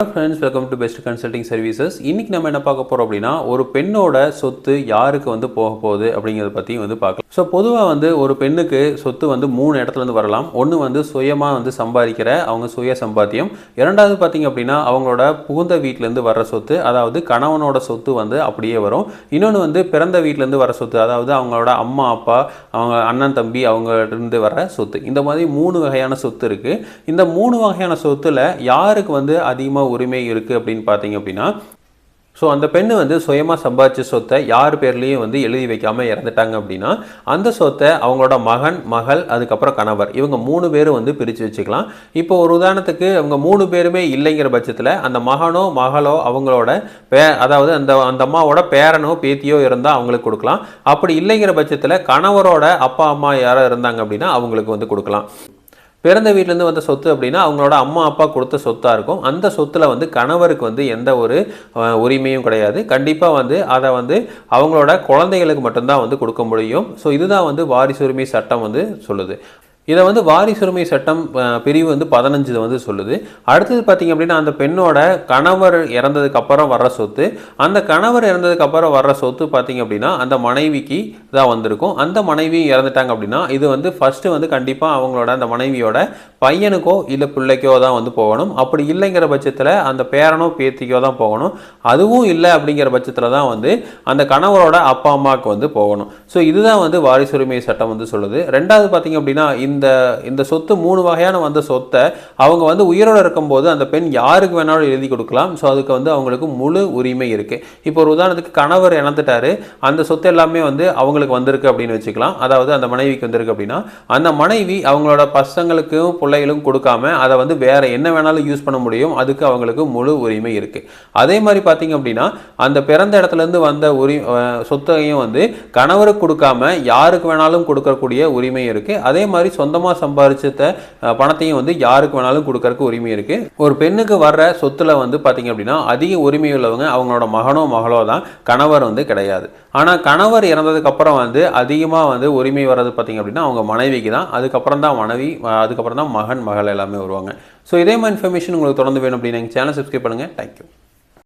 Friends welcome to best consulting services இன்னைக்கு நம்ம என்ன பார்க்க போறோம் அப்படின்னா ஒரு பெண்ணோட சொத்து யாருக்கு வந்து போக போகுது அப்படிங்கிறத பற்றி வந்து பார்க்கலாம். ஸோ பொதுவாக வந்து ஒரு பெண்ணுக்கு சொத்து வந்து மூணு இடத்துல இருந்து வரலாம். ஒன்று வந்து சுயமாக வந்து சம்பாதிக்கிற அவங்க சுய சம்பாத்தியம். இரண்டாவது பார்த்தீங்க அப்படின்னா அவங்களோட புகுந்த வீட்டிலேருந்து வர்ற சொத்து அதாவது கணவனோட சொத்து வந்து அப்படியே வரும். இன்னொன்று வந்து பிறந்த வீட்டிலேருந்து வர சொத்து அதாவது அவங்களோட அம்மா அப்பா அவங்க அண்ணன் தம்பி அவங்க இருந்து வர சொத்து. இந்த மாதிரி மூணு வகையான சொத்து இருக்குது இந்த மூணு வகையான சொத்துல யாருக்கு வந்து அதிகமாக உரிமை இருக்குது அப்படின்னு பார்த்தீங்க அப்படின்னா ஸோ அந்த பெண்ணு வந்து சுயமாக சம்பாதிச்ச சொத்தை யார் பேர்லேயும் வந்து எழுதி வைக்காமல் இறந்துட்டாங்க அப்படின்னா அந்த சொத்தை அவங்களோட மகன் மகள் அதுக்கப்புறம் கணவர் இவங்க மூணு பேரும் வந்து பிரித்து வச்சுக்கலாம். இப்போ ஒரு உதாரணத்துக்கு அவங்க மூணு பேருமே இல்லைங்கிற பட்சத்தில் அந்த மகனோ மகளோ அவங்களோட பே அதாவது அந்த அந்த அம்மாவோட பேரனோ பேத்தியோ இருந்தால் அவங்களுக்கு கொடுக்கலாம். அப்படி இல்லைங்கிற பட்சத்தில் கணவரோட அப்பா அம்மா யாரோ இருந்தாங்க அப்படின்னா அவங்களுக்கு வந்து கொடுக்கலாம். பிறந்த வீட்டிலேருந்து வந்த சொத்து அப்படின்னா அவங்களோட அம்மா அப்பா கொடுத்த சொத்தாக இருக்கும். அந்த சொத்தில் வந்து கணவருக்கு வந்து எந்த ஒரு உரிமையும் கிடையாது. கண்டிப்பாக வந்து அதை வந்து அவங்களோட குழந்தைகளுக்கு மட்டும்தான் வந்து கொடுக்க முடியும். ஸோ இதுதான் வந்து வாரிசுரிமை சட்டம் வந்து சொல்லுது. இதை வந்து வாரிசுரிமை சட்டம் பிரிவு வந்து பதினஞ்சு வந்து சொல்லுது. அடுத்தது பார்த்திங்க அப்படின்னா அந்த பெண்ணோட கணவர் இறந்ததுக்கு அப்புறம் வர்ற சொத்து. அந்த கணவர் இறந்ததுக்கு அப்புறம் வர்ற சொத்து பார்த்திங்க அப்படின்னா அந்த மனைவிக்கு தான் வந்திருக்கும். அந்த மனைவி இறந்துட்டாங்க அப்படின்னா இது வந்து ஃபஸ்ட்டு வந்து கண்டிப்பாக அவங்களோட அந்த மனைவியோட பையனுக்கோ இல்லை பிள்ளைக்கோ தான் வந்து போகணும். அப்படி இல்லைங்கிற பட்சத்தில் அந்த பேரனோ பேத்திக்கோ தான் போகணும். அதுவும் இல்லை அப்படிங்கிற பட்சத்தில் தான் வந்து அந்த கணவரோட அப்பா அம்மாவுக்கு வந்து போகணும். ஸோ இதுதான் வந்து வாரிசுரிமை சட்டம் வந்து சொல்லுது. ரெண்டாவது பார்த்தீங்க அப்படின்னா இந்த இந்த இந்த சொத்து மூணு வகையான வந்த சொத்தை அவங்க வந்து உயிரோடு இருக்கும்போது அந்த பெண் யாருக்கு வேணாலும் எழுதி கொடுக்கலாம். ஸோ அதுக்கு வந்து அவங்களுக்கு முழு உரிமை இருக்குது இப்போ ஒரு உதாரணத்துக்கு கணவர் இணந்துட்டாரு அந்த சொத்து எல்லாமே வந்து அவங்களுக்கு வந்திருக்கு அப்படின்னு வச்சுக்கலாம். அதாவது அந்த மனைவிக்கு வந்திருக்கு அப்படின்னா அந்த மனைவி அவங்களோட பசங்களுக்கும் பிள்ளைகளுக்கும் கொடுக்காம அதை வந்து வேற என்ன வேணாலும் யூஸ் பண்ண முடியும். அதுக்கு அவங்களுக்கு முழு உரிமை இருக்குது அதே மாதிரி பார்த்தீங்க அப்படின்னா அந்த பிறந்த இடத்துல இருந்து வந்த உரி சொத்தையும் வந்து கணவருக்கு கொடுக்காம யாருக்கு வேணாலும் கொடுக்கக்கூடிய உரிமை இருக்குது அதே மாதிரி சொந்தமாக சம்பாரிச்சத பணத்தையும் வந்து யாருக்கு வேணாலும் கொடுக்கறதுக்கு உரிமை இருக்கு. ஒரு பெண்ணுக்கு வர்ற சொத்துல வந்து பார்த்தீங்க அப்படின்னா அதிக உரிமை உள்ளவங்க அவங்களோட மகனோ மகளோ தான் கணவர் வந்து கிடையாது. ஆனால் கணவர் இறந்ததுக்கப்புறம் வந்து அதிகமாக வந்து உரிமை வர்றது பார்த்தீங்க அப்படின்னா அவங்க மனைவிக்கு தான். அதுக்கப்புறம் தான் மனைவி அதுக்கப்புறம் தான் மகன் மகள் எல்லாமே வருவாங்க. ஸோ இதே மாதிரி இன்ஃபர்மேஷன் உங்களுக்கு தொடர்ந்து வேணும் அப்படின்னு எங்கள் சேனல் சப்ஸ்கிரைப் பண்ணுங்கள் தேங்க்யூ